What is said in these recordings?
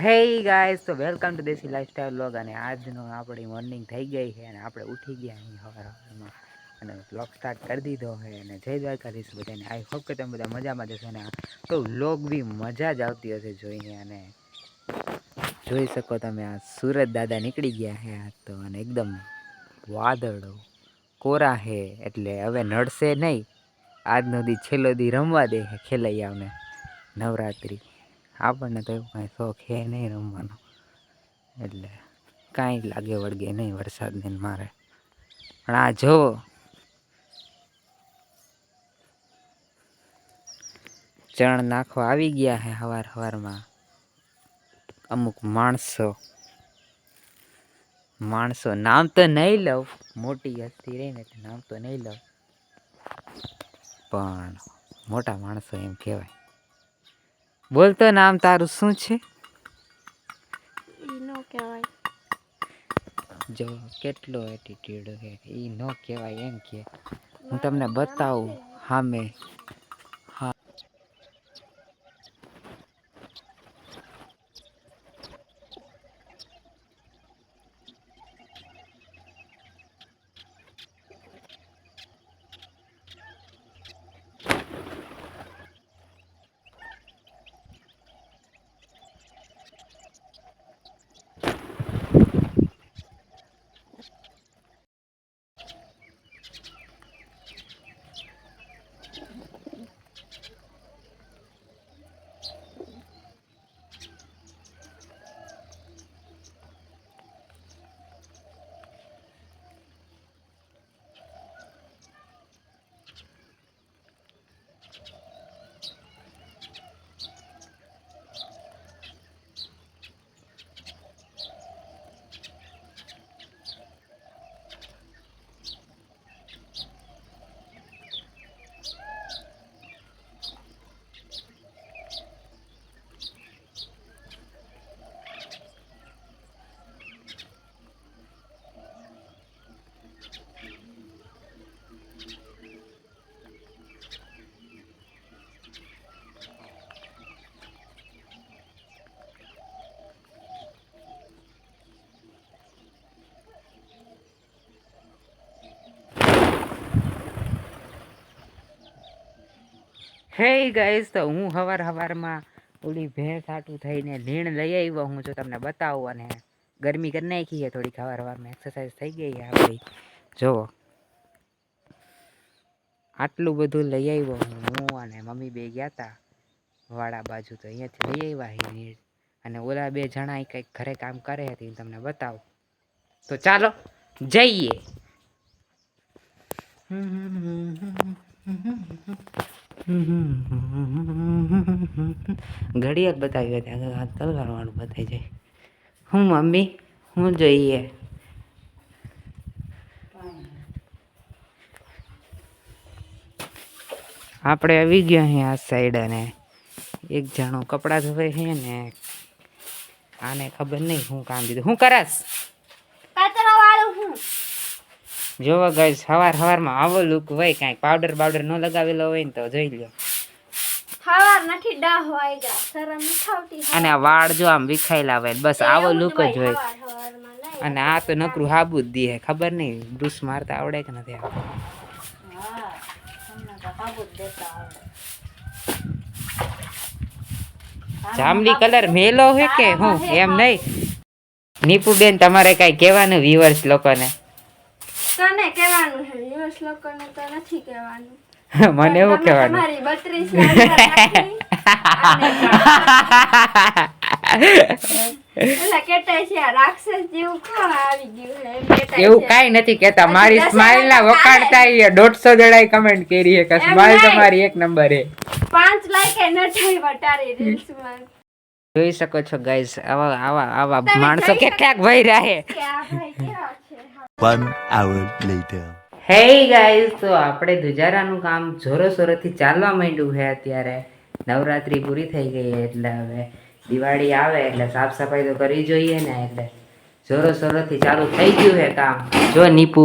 હે ગાઈસ તો welcome to desi lifestyle vlog અને આજનો આપણી મોર્નિંગ થઈ ગઈ છે અને આપણે ઉઠી ગયા અહીં સવાર સવારમાં અને બ્લોગ સ્ટાર્ટ કરી દીધો છે અને જય દ્વારકાધીશ બધાને. આઈ હોપ કે તમે બધા મજામાં જશો ને તો બ્લોગ બી મજા જ આવતી હશે જોઈને અને જોઈ શકો તમે આ સુરત દાદા નીકળી ગયા છે આ તો અને એકદમ વાદળો, કોરા છે એટલે હવે નડશે નહીં. આજનો દી છેલ્લો દી રમવા દે છે ખેલૈયાઓને. નવરાત્રિ. આપણને તો એવું કાંઈ શોખ છે નહીં રમવાનો. એટલે કાંઈ લાગે વળગે નહીં વરસાદને મારે. પણ આ જો. ચણ નાખવા આવી ગયા છે સવાર સવારમાં અમુક માણસો. માણસો નામ તો નહીં લઉં. મોટી હસ્તી રહી ને નામ તો નહીં લઉં. પણ મોટા માણસો એમ કહેવાય. બોલતો નામ તારું શું છે? નો કહેવાય. જો કેટલો એટીટ્યુડ છે. એ ન કહેવાય એમ કે હું તમને બતાવું હા હા હે ગાઈસ તો હું હવાર હવારમાં ઓલી ભેંસ હાટું થઈને લીણ લઈ આવ્યો. હું જો તમને બતાવું અને ગરમી કરી નાખી છે થોડીક હવાર હવારમાં. એક્સરસાઇઝ થઈ ગઈ છે જુઓ આટલું બધું લઈ આવ્યો હું અને મમ્મી બે ગયા હતા વાડા બાજુ. તો અહીંયાથી લઈ આવ્યા હી અને ઓલા બે જણા કંઈક ઘરે કામ કરે હતી તમને બતાવું. તો ચાલો, જઈએ. ઘડિયાળ બતાવી આગળ હાથ તલવારવાળું બતાવી જાય હું મમ્મી? હું જોઈએ. આપણે આવી ગયા અહીં આ સાઈડ અને. એક જણો કપડાં ધોવે છે ને આને ખબર નહીં હું કામ દીધું. હું કરાશ? વાળું હું. જોવો ગાય સવાર સવારમાં આવો લુક હોય કાંઈક પાવડર બાવડર ન લગાવેલો હોય ને તો જોઈ લ્યો. સવાર નથી ડાહ વાગ્યા. શરમ નથી આવતી અને આ વાળ જો આમ વિખાયેલા હોય બસ આવો લુક જ હોય. અને આ તો નકરું હાબુ જ હે ખબર નહીં બ્રુસ મારતા આવડે કે નથી આવડે? જાંબલી કલર મેલો હોય કે હું? એમ નહીં. નીપુબેન તમારે કાંઈ કહેવાનું વ્યુઅર્સ લોકોને? તને કહેવાનું છે? દિવસ લોકોને તો નથી કહેવાનું. મને એવું કહેવાનું. મારી બત્રીસ એટલે છે રાક્ષસ જેવું કોણ આવી ગયું છે? એવું છે. કાંઈ નથી કહેતા. મારી દસ સ્માઇલ ના વખાણતા દોઢસો જણાએ કમેન્ટ કરી છે કે એમ સ્માઇલ તમારી એક નંબર હે પાંચ લાઈક એ નથી વટારી રીલ્સમાં જોઈ શકો છો ગાઈઝ આવા આવા આવા માણસો કેટલાક ભાઈ છે One hour later. Hey guys તો આપણે ધુજારાનું કામ જોરો સોરોથી ચાલવા માંડ્યું છે અત્યારે. નવરાત્રી પૂરી થઈ ગઈ એટલે હવે દિવાળી આવે એટલે સાફ સફાઈ તો કરવી જોઈએ ને એટલે જોરો સોરોથી ચાલુ થઈ ગયું છે કામ. જો નીપુ,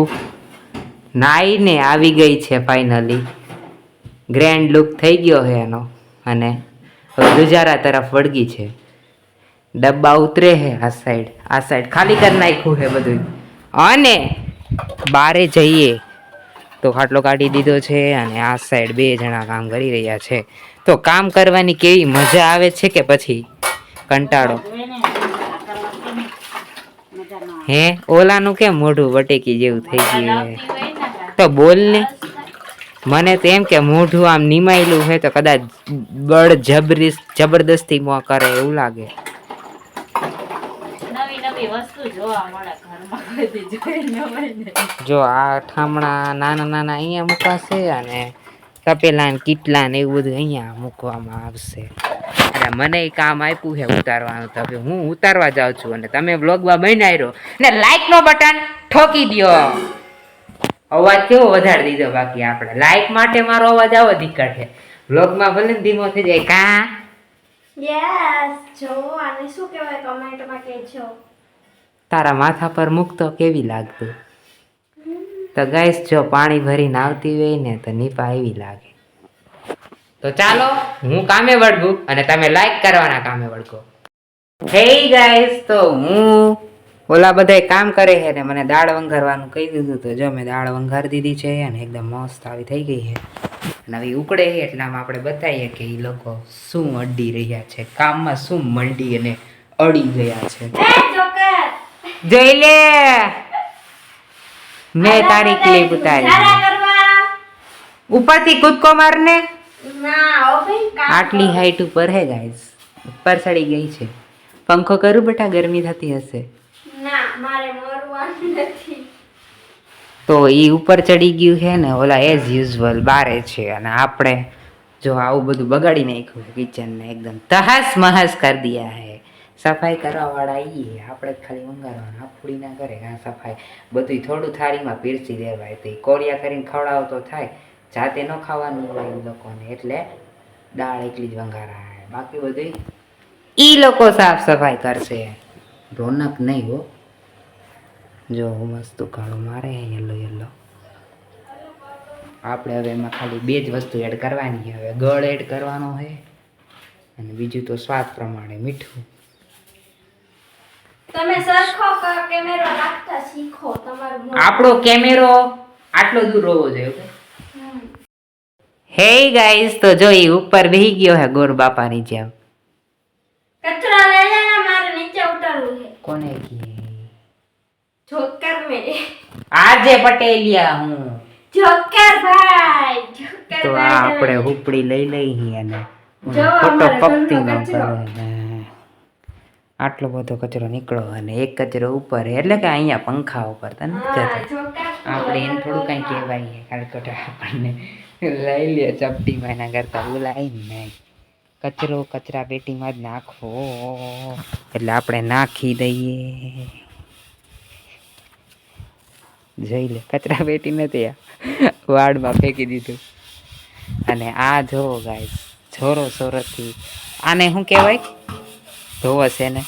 નાઈને આવી ગઈ છે ફાઇનલી ગ્રેન્ડ લુક થઈ ગયો છે એનો અને હવે ધુજારા તરફ વળગી છે. ડબ્બા ઉતરે હે આ સાઈડ આ સાઈડ ખાલી કરી નાખ્યું હે બધું. અને બારે જઈએ. તો ખાટલો કાઢી દીધો છે અને આ સાઈડ બે જણા કામ કરી રહ્યા છે. તો કામ કરવાની કેવી મજા આવે છે કે પછી? કંટાળો. હે, ઓલાનું કેમ મોઢું વટેકી જેવું થઈ ગયું તો બોલ ને. મને તો એમ કે મોઢું આમ નિમાયેલું હોય તો કદાચ બળ જબરી જબરદસ્તી કરે એવું લાગે. નવી નવી વસ્તુ જોવા મળે ઘરમાં બધી જોઈ ન હોય ને. જો આ ઠામણા નાના નાના અહીંયા મુકાશે અને તપેલા ને કીટલા ને એવું બધું અહીંયા મૂકવામાં આવશે. અને મને કામ આપ્યું છે ઉતારવાનું તો હવે હું ઉતારવા જાઉં છું અને તમે બ્લોગમાં આવ્યો ને લાઈક નો બટન ઠોકી દ્યો. અવાજ કેવો વધારી દીધો બાકી આપણે? લાઈક માટે મારો અવાજ આવો દીકર છે. બ્લોગમાં ભલે ધીમો થઈ જાય. કા? યસ જો આને શું કહેવાય કમેન્ટમાં કહેજો. તારા માથા પર મૂકતો કેવી લાગતું? તો ગાઈશ જો પાણી ભરીને આવતી હોય ને, તો નીપા એવી લાગે. તો ચાલો, હું કામે વળગું અને તમે લાઈક કરવાના કામે વળગો. હે ગાઈશ તો હું ઓલા બધાય કામ કરે છે ને, મને દાળ વંઘારવાનું કહી દીધું તો જો મેં દાળ વંઘારી દીધી છે અને એકદમ મસ્ત આવી થઈ ગઈ છે. અને હવે ઉકળે છે એટલામાં આપણે બતાવીએ કે એ લોકો શું અડી રહ્યા છે, કામમાં શું મંડી અને અડી ગયા છે. જોઈ લે. મેં તારી ક્લિપ ઉતારી. ઉપરથી કૂદકો મારને. ના આટલી હાઈટ ઉપર હે ગાઈસ ઉપર ચડી ગઈ છે. પંખો કરું બેટા ગરમી થતી હશે. ના તો એ ઉપર ચડી ગયું છે ને ઓલા એઝ યુઝવલ બારે છે અને આપણે જો આવું બધું બગાડી નાખ્યું કિચન કિચનને એકદમ તહસ મહસ કરી દિયા હે. સફાઈ કરવાવાળા એ આપણે ખાલી વંગારવાના આપડી ના કરે, આ સફાઈ. બધું થોડું થાળીમાં પીરસી દેવાય તો કોળિયા કરીને ખવડાવો તો થાય, જાતે ન ખાવાનું હોય લોકોને, એટલે દાળ એટલી જ વંગારાય. બાકી બધું એ લોકો સાફ સફાઈ કરશે. રોનક નહીં હો. જો મસ્ત કાળો મારે યલો યલો. આપણે હવે એમાં ખાલી બે જ વસ્તુ એડ કરવાની હવે ગળ એડ કરવાનો છે અને બીજું તો સ્વાદ પ્રમાણે મીઠું. તમે સરખો કેમેરો રાખતા શીખો તમારું આપણો કેમેરો આટલો દૂર હોવો જોઈએ? હમ. હે ગાઈસ તો જો ઈ ઉપર બેહી ગયો હે ગોર બાપાની જેમ. કચરો લઈ લેને મારે નીચે ઉતારવું છે. કોને કી જોકર મે આજે પટેલિયા હું. જોકર ભાઈ જોકર તો આપણે. હુપડી લઈ લઈ હી અને જો ખોટો પક્તિ નો કરે આટલો બધો કચરો નીકળો અને એક કચરો ઉપર એટલે કે અહીંયા પંખા ઉપર તને આપણે એને થોડું કાંઈ કહેવાય કારણ આપણને લઈ લે ચપટીમાં એના કરતાં બોલાય નહીં. કચરો કચરા પેટીમાં જ નાખો. એટલે આપણે નાખી દઈએ. જોઈ લે કચરા પેટી નથી આ વાડમાં ફેંકી દીધું. અને આ જો ગાય છોરો સોરથી આને શું કહેવાય? ધોવો છે ને?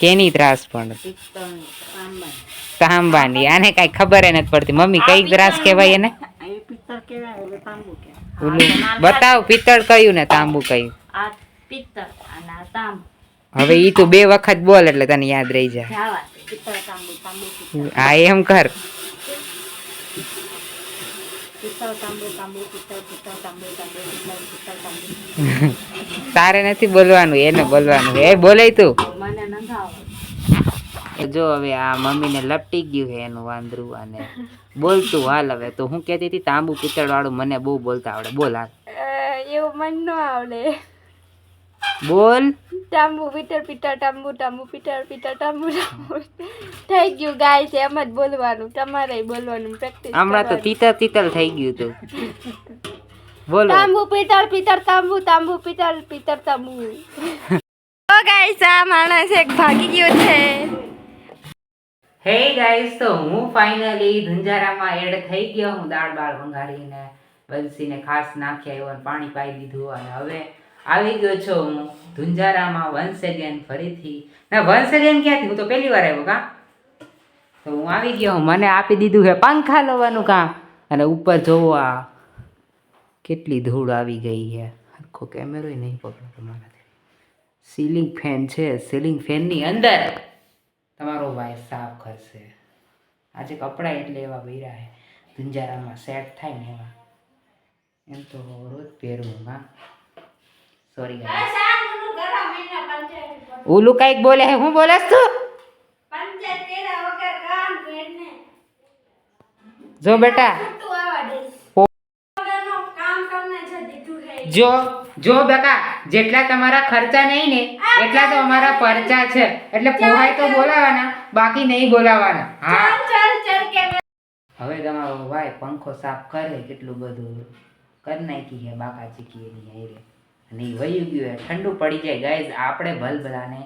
કેની ત્રાસ પણ? તાંબાની. આને કાંઈ ખબર નથી પડતી. મમ્મી કઈ ત્રાસ કહેવાય એને? બતાવ પિત્તળ કયું ને તાંબુ કયું? હવે ઈ તું બે વખત બોલ એટલે તને યાદ રહી જાય. હા એમ કર પિત્તળ તાંબુ તાંબુ પિત્તળ પિત્તળ તાંબુ તાંબુ પિત્તળ પિત્તળ તાંબુ તારે નથી બોલવાનું એને બોલવાનું. એ બોલે તું. જો હવે આ મમ્મીને લપટી ગયું છે એનું વાંદરું અને બોલતું હાલ હવે. તો હું કહેતી હતી તાંબુ પિત્તળ વાળું મને બહુ બોલતા આવડે. બોલ હાલ. એવું મન ન આવડે. બોલ. ટાંબુ પીટર પીટર ટાંબુ ટાંબુ પીટર પીટર ટાંબુ ટાંબુ. થઈ ગયું ગાય છે એમ જ બોલવાનું તમારે બોલવાનું પ્રેક્ટિસ હમણાં તો તીતર તીતર થઈ ગયું તું. બોલો. ટાંબુ પીટર પીટર ટાંબુ ટાંબુ પીટર પીટર ટાંબુ. ઓ ગાઈસ આ માણસ એક ભાગી ગયો છે. હે ગાઈસ તો હું ફાઇનલી ધુંજારામાં એડ થઈ ગયો. હું દાળ બાળ ભંગાડીને બંસીને ખાસ નાખ્યા આવ્યો અને પાણી પાઈ દીધું અને હવે આવી ગયો છો હું ધુંજારામાં વન્સ અગેન ફરીથી. ના વન્સ અગેન ક્યાંથી? હું તો પહેલી વાર આવ્યો કા? તો હું આવી ગયો મને આપી દીધું છે પંખા લેવાનું કામ. અને ઉપર જોવો આ કેટલી ધૂળ આવી ગઈ છે આખો કેમેરો નહીં પકડો તમારાથી. સીલિંગ ફેન છે. સીલિંગ ફેનની અંદર તમારો ભાઈ સાફ કરશે. આજે કપડાં એટલે એવા ભર્યા છે ધુંજારામાં સેટ થાય ને એવા. એમ તો રોજ પહેરવું હા. સોરી ઓલું કંઈક બોલે હે? હું બોલેસ તું? જો બેટા. જો જો બેટા જેટલા તમારા ખર્ચા નહીં ને એટલા તો અમારા પરચા છે. એટલે પોહાય તો બોલાવાના બાકી નહીં બોલાવાના. હા. ચાલ ચાલ કે હવે તમારો ભાઈ પંખો સાફ કરે કેટલું બધું કરી નાખી હે બાકા ચીકી એની હારે અને એ વયું ગયું હે ઠંડુ પડી જાય ગાઈઝ આપણે ભલ ભલાને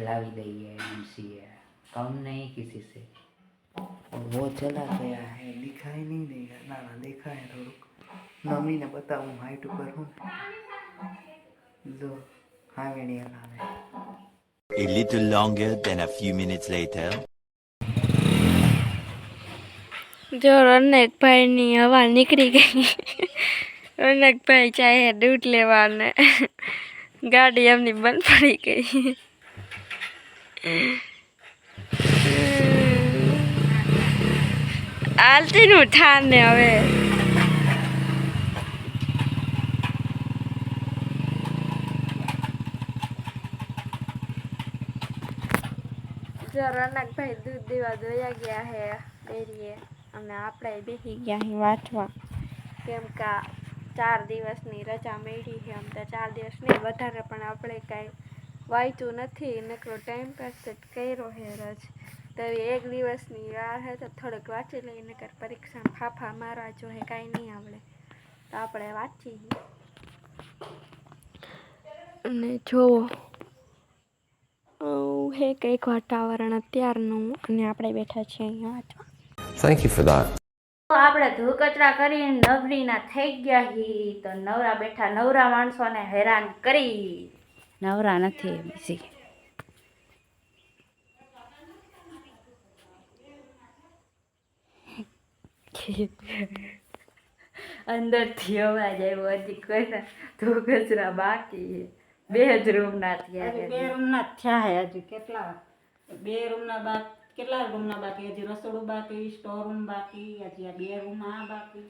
લાવી દઈએ એમસીએ કમ નહીં કિસી से वो चला गया है दिखाई नहीं देगा ना ना देखा है થોડુંક મમ્મી ને બતાવું હાઈટ ઉપર હું જો હા વેણી હલાવે A little longer than a few minutes later. જો રનકભાઈની હવા નીકળી ગઈ રનકભાઈ ચાહે દૂધ લેવાને. ગાડી એમની બંધ પડી ગઈ. ઠાન ને હવે. જો રનકભાઈ દૂધ દેવા દોયા ગયા હે ડેરીએ અને આપણે બેસી ગયા અહીં વાંચવા. કેમ કે? ચાર દિવસની રજા મળી છે. આમ તો ચાર દિવસ નહીં વધારે પણ આપણે કાંઈ વાંચ્યું નથી. નકરો ટાઈમ પાસ જ કર્યો છે રજ. તો એક દિવસની વાર હે તો થોડુંક વાંચી લઈએ નકર પરીક્ષા ફાફા મારવા જો હે કાંઈ નહીં આવડે. તો આપણે વાંચી અને જોવો. હે કંઈક વાતાવરણ અત્યારનું અને આપણે બેઠા છીએ અહીંયા વાંચવા. Thank you for that. આપણે ધૂળ કચરા કરીને નવરીના થઈ ગયા હી. તો નવરા બેઠા નવરા માણસોને હેરાન કરી. નવરા નથી બીજી અંદરથી અવાજ આવ્યો હજી કોઈ ધૂળ કચરા બાકી બે જ રૂમના થયા બે રૂમના થયા હે હજી કેટલા? બે રૂમના બાકી કેટલા રૂમના બાકી? હજી રસોડું બાકી સ્ટોર રૂમ બાકી, હજી આ બે રૂમ આ બાકી?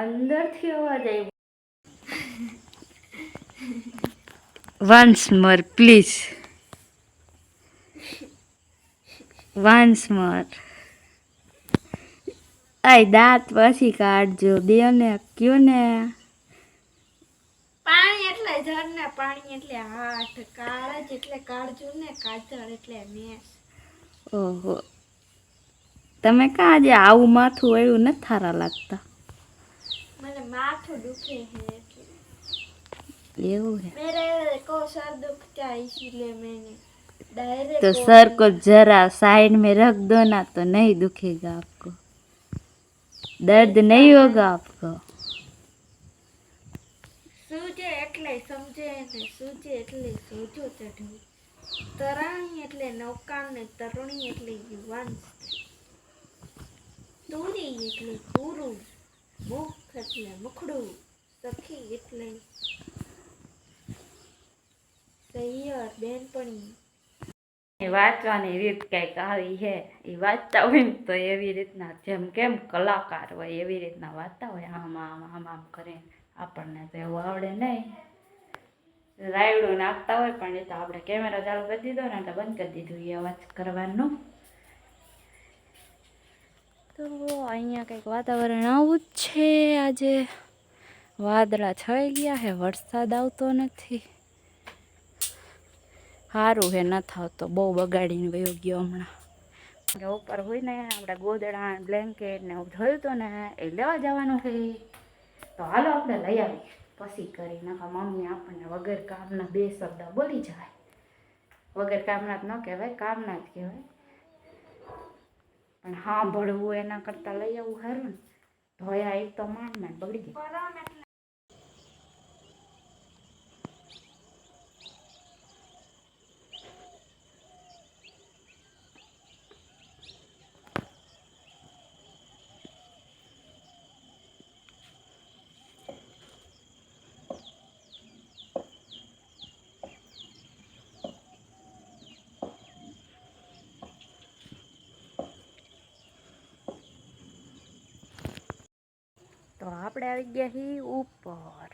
અંદરથી અવાજ આવ્યો. Once more please once more આય, દાંત પછી કાઢજો. દે ને કયો ને પાણી એટલે જર ને પાણી એટલે હાથ કાળજ એટલે કાળજું ને કાજળ એટલે મેસ ઓહો તમે કાં આજે આવું માથું આવ્યું નથી થારા લાગતા મને માથું દુખે है એવું है मेरे को सर दुखता है इसीलिए मैंने डायरेक्ट तो सर को जरा साइड में रख दो ना तो नहीं दुखेगा आपको दर्द नहीं होगा आपको સૂજે એટલે સમજે ને સૂજે એટલે સોજો ચઢવું. તરાણી એટલે નૌકાણ ને તરુણી એટલે યુવાન તુરી એટલે પૂરું મુખ એટલે મુખડું, સખી એટલે સૈયર બેનપણી. વાંચવાની રીત કંઈક આવી છે. એ વાંચતા હોય ને તો એવી રીતના જેમ કેમ કલાકાર હોય એવી રીતના વાંચતા હોય. આમ આમ આમ આમ કરીને આપણને તો એવું આવડે નહીં. રાયડું નાખતા હોય પણ એ તો આપણે કેમેરા ચાલુ કરી દીધો ને એટલે બંધ કરી દીધું એ અવાજ કરવાનું. તો અહીંયા કંઈક વાતાવરણ આવું જ છે. આજે વાદળા છઈ ગયા છે, વરસાદ આવતો નથી. સારું હે, ન આવતો બહુ બગાડીને વયો ગયો હમણાં. ઉપર હોય ને આપણે ગોદડા બ્લેન્કેટ ને એવું થયું હતું ને, એ લેવા જવાનું છે. તો હાલો આપણે લઈ આવીએ. પછી કરી નાખા મમ્મી આપણને વગર કામના બે શબ્દ બોલી જાય. વગર કામના જ ન કહેવાય, કામના જ કહેવાય. પણ સાંભળવું એના કરતાં લઈ આવવું સારું ને. ધોયા એક તો માંડ માંડ બગડી જાય. તો આપણે આવી ગયા હી ઉપર.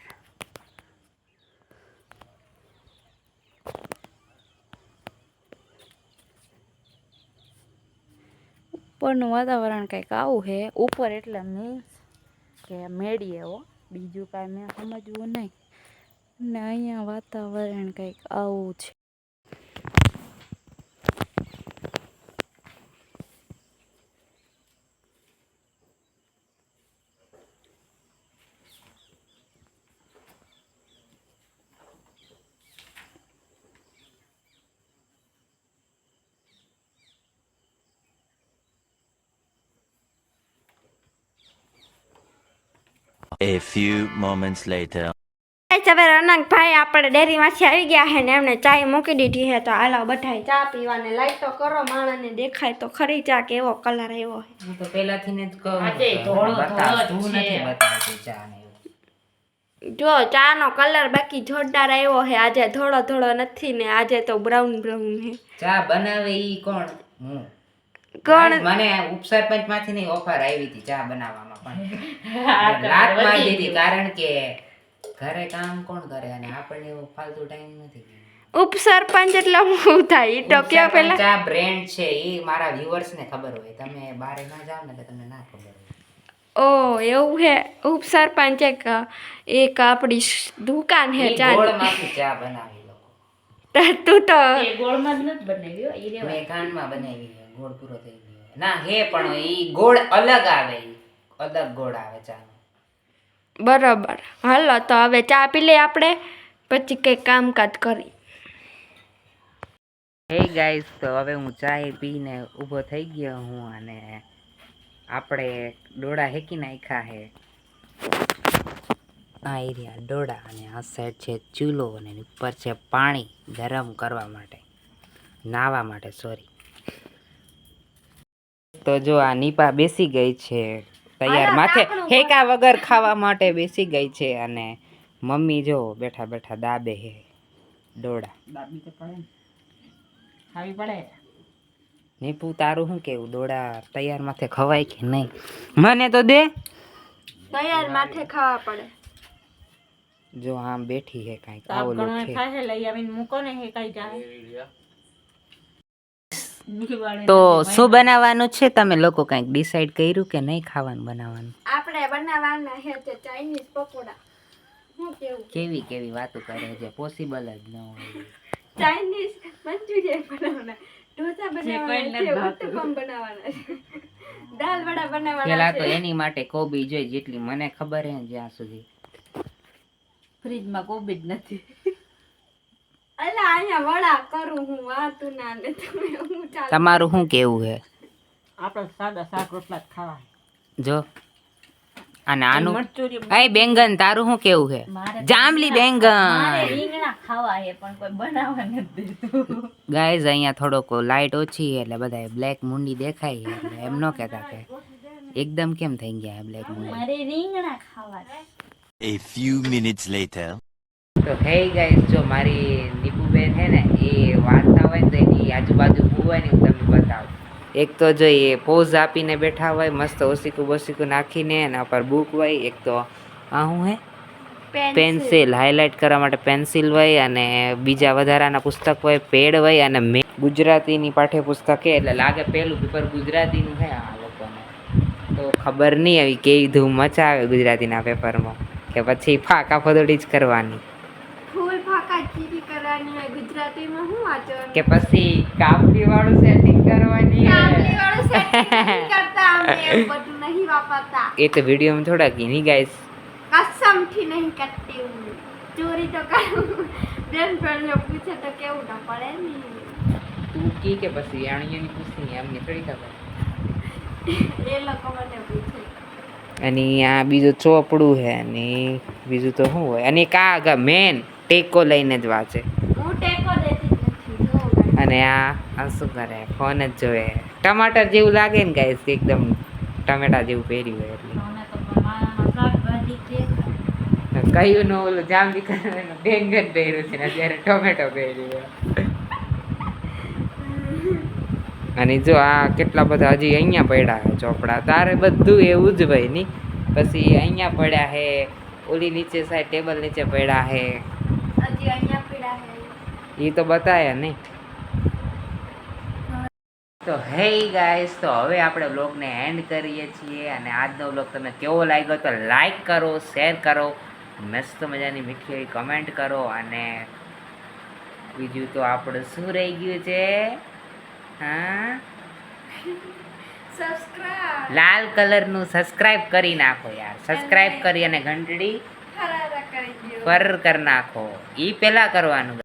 ઉપરનું વાતાવરણ કંઈક આવું છે ઉપર એટલે મીન્સ કે મેળી એવો બીજું કાંઈ મેં સમજવું નહીં. ને અહીંયા વાતાવરણ કંઈક આવું છે. A few moments later. Guys, હવે રનકભાઈ આપણે ડેરીમાંથી આવી ગયા છે ને એમને ચા મૂકી દીધી છે. તો હાલો બધાય ચા પીવાને લાઈટ તો કરો માણસને દેખાય તો ખરી ચા કેવો કલર એવો હું તો પહેલાથી ને જ કહું છું. નથી ચા ને જો ચાનો કલર બાકી જોરદાર આવ્યો છે. આજે થોડો થોડો નથી ને આજે તો બ્રાઉન બ્રાઉન છે. ચા બનાવે ઈ કોણ? હું. કોણ મને ઉપસરપંચમાંથી ની ઓફર આવી હતી ચા બનાવવામાં પણ. લાત મારી દીધી કારણ કે ઘરે કામ કોણ કરે અને આપણને એવો ફાલતુ ટાઈમ નથી ઉપસરપંચ એટલે હું થાય? ઈ તો પેલા ચા બ્રેન્ડ છે એ મારા વ્યુઅર્સ ને ખબર હોય. તમે બારે ના જાવ ને એટલે તમને ના ખબર ઓ એવું હે? ઉપસરપંચ એક એક આપણી દુકાન હે ઈ ચા ગોળમાંથી ચા બનાવી લોકો તું તો એ ગોળમાં જ નથી બનાવ્યો? ઈ રેવા મેં બનાવી ગોળ પૂરો થઈ ગયો. ના હે પણ એ ગોળ અલગ આવે અલગ ગોળ આવે ચાનો બરાબર. હાલો તો હવે ચા પી લઈએ આપણે પછી કંઈક કામકાજ કરી. હે ગાઈસ તો હવે હું ચાય પીને ઊભો થઈ ગયો હું અને આપણે ડોળા હેકી નાખ્યા હે. આ એરિયા ડોળા અને આ સાઈડ છે ચૂલો અને એની ઉપર છે પાણી ગરમ કરવા માટે નાવા માટે સોરી તો જો આ નીપા બેસી ગઈ છે. તૈયાર માથે હેકા વગર ખાવા માટે બેસી ગઈ છે અને મમ્મી જો બેઠા બેઠા દાબે હે ડોડા દાબી તો પડે ખાવી પડે. નીપુ તારું શું કેવું? ડોડા તૈયાર માથે ખવાય કે નહીં? મને તો દે. તૈયાર માથે ખાવા પડે. જો આમ બેઠી હે કાંઈક આવું લઈ આવીને મૂકો ને હે કઈ જાય તો શું બનાવવાનું છે? તમે લોકો કંઈક ડિસાઈડ કર્યું કે નહીં ખાવાનું બનાવવાનું? આપણે બનાવવાના છે તે ચાઇનીઝ પકોડા. કેવી? કેવી વાતો કરે છે? પોસિબલ જ ન હોય. ચાઇનીઝ મંચુરિયન બનાવવાના. ઢોસા બનાવવાના છે ઉત્તપમ બનાવવાના છે. દાલ વડા બનાવવાના પેલા તો એની માટે કોબી જોઈ જેટલી મને ખબર હે જ્યાં સુધી. ફ્રીજમાં કોબી જ નથી. અલા અહીંયા વડા કરું હું વાતું ના ને તમે હું ચાલ તમારું શું કેવું છે? આપણે સાદા શાક રોટલા જ ખાવા જો. અને આનું મરચુરી બેંગન તારું શું કેવું છે? જામલી જાંબલી બેંગન. મારે રીંગણા ખાવા છે પણ કોઈ બનાવવા નથી દેતું ગાઈઝ અહીંયા થોડોક લાઇટ ઓછી એટલે બધા બ્લેક મુંડી દેખાય એટલે એમ ન કહેતા કે એકદમ કેમ થઈ ગયા બ્લેક મુંડી? મારે રીંગણા ખાવા છે. A few minutes later. તો હે ગાઈઝ જો મારી નીપુબેન છે ને એ વાંચતા હોય ને તો એની આજુબાજુ હોય ને હું તમને બતાવું. એક તો જો એ પોઝ આપીને બેઠા હોય મસ્ત ઓસીકું બોસીકું નાખીને એના પર બુક હોય એક તો આ શું હે? પેન્સિલ હાઇલાઇટ કરવા માટે પેન્સિલ હોય અને બીજા વધારાના પુસ્તક હોય પેડ હોય અને મેં ગુજરાતીની પાઠ્યપુસ્તક એટલે લાગે પહેલું પેપર ગુજરાતીનું છે આ લોકોને. તો ખબર નહીં આવી કેવી ધૂમ મચાવે ગુજરાતીના પેપરમાં કે પછી ફાકા ફદોડી જ કરવાની ફૂલ ફાકા ચીરી કરવાની ગુજરાતીમાં શું વાંચવાનું? કે પછી કાપડી વાળું સેટિંગ કરવાની કાબલી વાળું સેટિંગ કરતા અમે બધું નહીં વાપરતા. એ તો વિડીયોમાં થોડા કીની ગાઈસ. કસમથી નહીં કરતી હું. ચોરી તો કરું. બેન પેલો પૂછે તો કેવું ના પડે ને. તું કી કે પછી આણીઓની પૂછની અમને થોડી ખબર. એ લોકો મને પૂછે. અને આ બીજું ચોપડું છે અને બીજું તો શું હોય? અને કા આ મેન ટેકો લઈને જ વાંચે હું ટેકો દેતી જ નથી જો ગાઈસ. અને આ શું કરે? ફોન જ જોવે. ટમાટર જેવું લાગે ને ગાઈસ એકદમ ટમેટા જેવું પહેર્યું હોય એટલે. કયું નો ઓલું જાંબી કલરનું બેંગન પહેર્યું છે ને અત્યારે ટોમેટો પહેર્યું અને જો આ કેટલા બધા હજી અહીંયા પડ્યા છે ચોપડા. તારે બધું એવું જ ભાઈ ની. પછી અહીંયા પડ્યા હે ઓલી નીચે સાઈડ ટેબલ નીચે પડ્યા હે એ તો બતાયા નહીં તો હે ગાઈસ તો હવે આપણે બ્લોગને એન્ડ કરીએ છીએ અને આજનો બ્લોગ તમને કેવો લાગ્યો તો લાઈક કરો શેર કરો મસ્ત મજાની મીઠી એવી કમેન્ટ કરો અને બીજું તો આપણું શું રહી ગયું છે? હા? લાલ કલરનું સબસ્ક્રાઇબ કરી નાખો યાર. સબસ્ક્રાઇબ કરી અને ઘંટડી ફર કરી નાખો. એ પહેલાં કરવાનું